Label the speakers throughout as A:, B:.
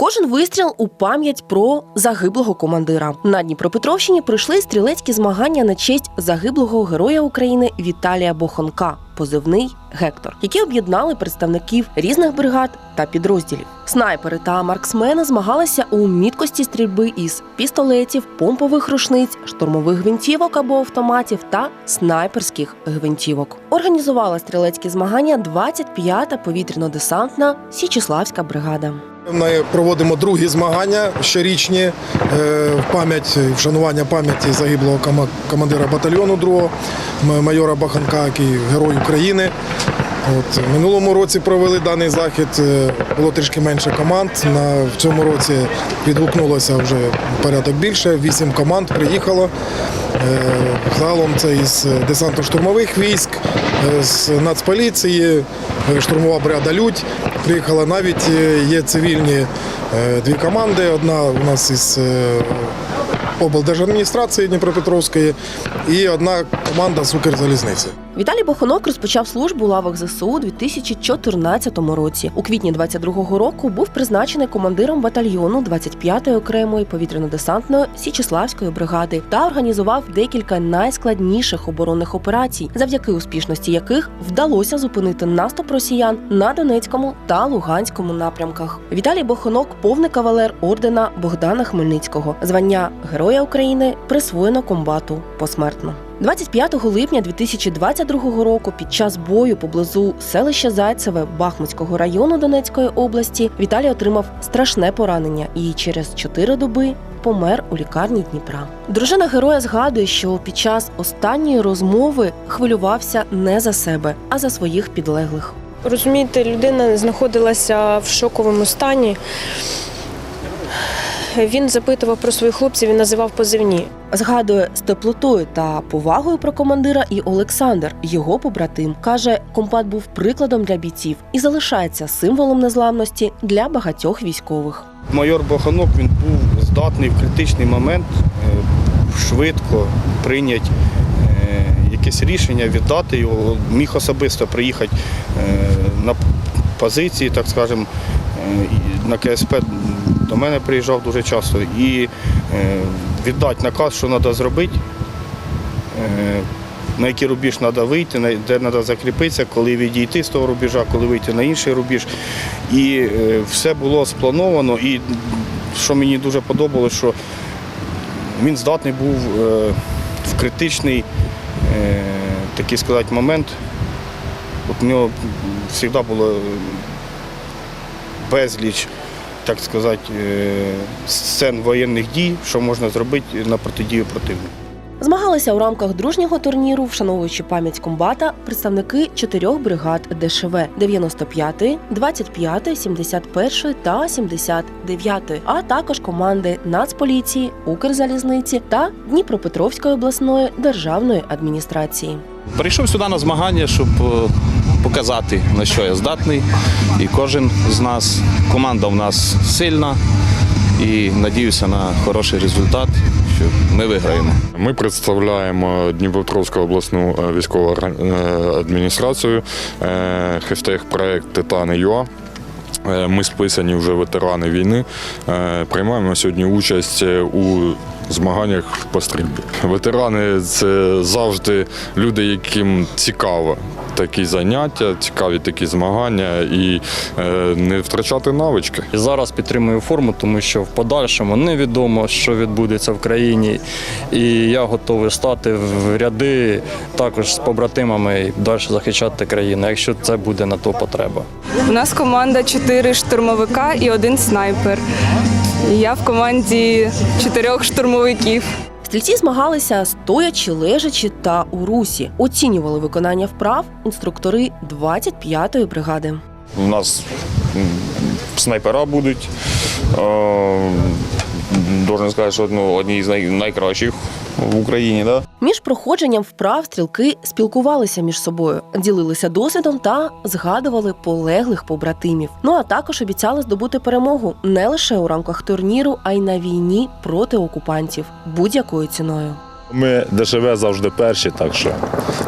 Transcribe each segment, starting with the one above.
A: Кожен вистріл у пам'ять про загиблого командира. На Дніпропетровщині пройшли стрілецькі змагання на честь загиблого героя України Віталія Бохонка, позивний Гектор, які об'єднали представників різних бригад та підрозділів. Снайпери та марксмени змагалися у міткості стрільби із пістолетів, помпових рушниць, штурмових гвинтівок або автоматів та снайперських гвинтівок. Організувала стрілецькі змагання 25-та повітряно-десантна Січеславська бригада.
B: Ми проводимо другі змагання щорічні е, в пам'ять вшанування пам'яті загиблого командира батальйону 2 майора Баханка, який герой України. От минулому році провели даний захід. е, Було трішки менше команд. На в цьому році відгукнулося вже порядок більше. Вісім команд приїхало. Е, Загалом це із десантно-штурмових військ, з Нацполіції, е, штурмова бригада Людь. Приїхала навіть е, є цивільні е, дві команди. Одна у нас із е, облдержадміністрації Дніпропетровської і одна команда з Укрзалізниці.
A: Віталій Бохонок розпочав службу у лавах ЗСУ у 2014 році. У квітні 22-го року був призначений командиром батальйону 25-ї окремої повітряно-десантної Січеславської бригади та організував декілька найскладніших оборонних операцій, завдяки успішності яких вдалося зупинити наступ росіян на Донецькому та Луганському напрямках. Віталій Бохонок повний кавалер ордена Богдана Хмельницького. Звання Героя України присвоєно комбату посмертно. 25 липня 2022 року під час бою поблизу селища Зайцеве Бахмутського району Донецької області Віталій отримав страшне поранення і через 4 доби помер у лікарні Дніпра. Дружина героя згадує, що під час останньої розмови хвилювався не за себе, а за своїх підлеглих.
C: Розумієте, людина знаходилася в шоковому стані. Він запитував про своїх хлопців, він називав позивні.
A: Згадує з теплотою та повагою про командира і Олександр, його побратим, каже, компат був прикладом для бійців і залишається символом незламності для багатьох військових.
D: Майор Боханок він був здатний в критичний момент е, швидко прийняти е, якесь рішення, віддати його. Міг особисто приїхати е, на позиції, так скажемо, на КСП до мене приїжджав дуже часто і е, віддати наказ, що треба зробити. е, На який рубіж треба вийти, де треба закріпитися, коли відійти з того рубежа, коли вийти на інший рубіж. І е, все було сплановано. І що мені дуже подобалося, що він здатний був в критичний такий сказати, момент. От у нього завжди було безліч, так сказати, е, сцен воєнних дій, що можна зробити на протидію противнику.
A: Змагалися у рамках дружнього турніру, вшановуючи пам'ять комбата, представники чотирьох бригад ДШВ 95, 25, 71 та 79, а також команди Нацполіції, Укрзалізниці та Дніпропетровської обласної державної адміністрації.
E: Прийшов сюди на змагання, щоб е, показати, на що я здатний. І кожен з нас, команда в нас сильна і надіюся на хороший результат, що ми виграємо.
F: Ми представляємо Дніпропетровську обласну е, військову е, адміністрацію, е, хештег проект Титани ЮА. Ми списані вже ветерани війни. Приймаємо сьогодні участь у змаганнях по стрільбі. Ветерани це завжди люди, яким цікаво такі заняття, цікаві такі змагання і е, не втрачати навички.
G: І зараз підтримую форму, тому що в подальшому невідомо, що відбудеться в країні. І я готовий стати в ряди також з побратимами і далі захищати країну, якщо це буде на то потреба.
H: У нас команда чотири штурмовика і один снайпер. Я в команді чотирьох штурмовиків.
A: Стрільці змагалися стоячи, лежачи та у русі. Оцінювали виконання вправ інструктори 25-ї бригади.
I: У нас снайпера будуть. Е, Должен сказати, що ну, одні з най- найкращих в Україні. Да?
A: Між проходженням вправ стрілки спілкувалися між собою, ділилися досвідом та згадували полеглих побратимів. Ну а також обіцяли здобути перемогу не лише у рамках турніру, а й на війні проти окупантів будь-якою ціною.
J: Ми ДШВ завжди перші, так що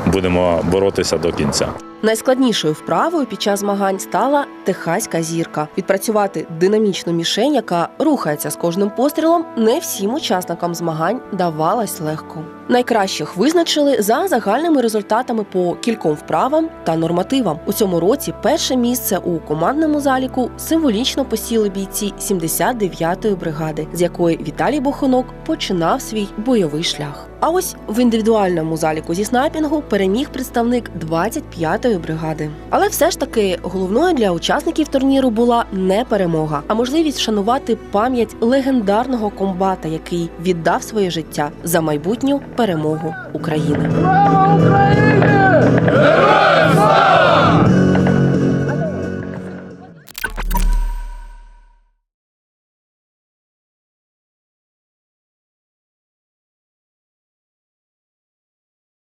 J: будемо боротися до кінця.
A: Найскладнішою вправою під час змагань стала техаська зірка. Відпрацювати динамічну мішень, яка рухається з кожним пострілом, не всім учасникам змагань давалось легко. Найкращих визначили за загальними результатами по кільком вправам та нормативам. У цьому році перше місце у командному заліку символічно посіли бійці 79-ї бригади, з якої Віталій Бохонок починав свій бойовий шлях. А ось в індивідуальному заліку зі снайпінгу переміг представник 25-ї бригади. Але все ж таки головною для учасників турніру була не перемога, а можливість вшанувати пам'ять легендарного комбата, який віддав своє життя за майбутню перемогу України.
K: Слава Україні!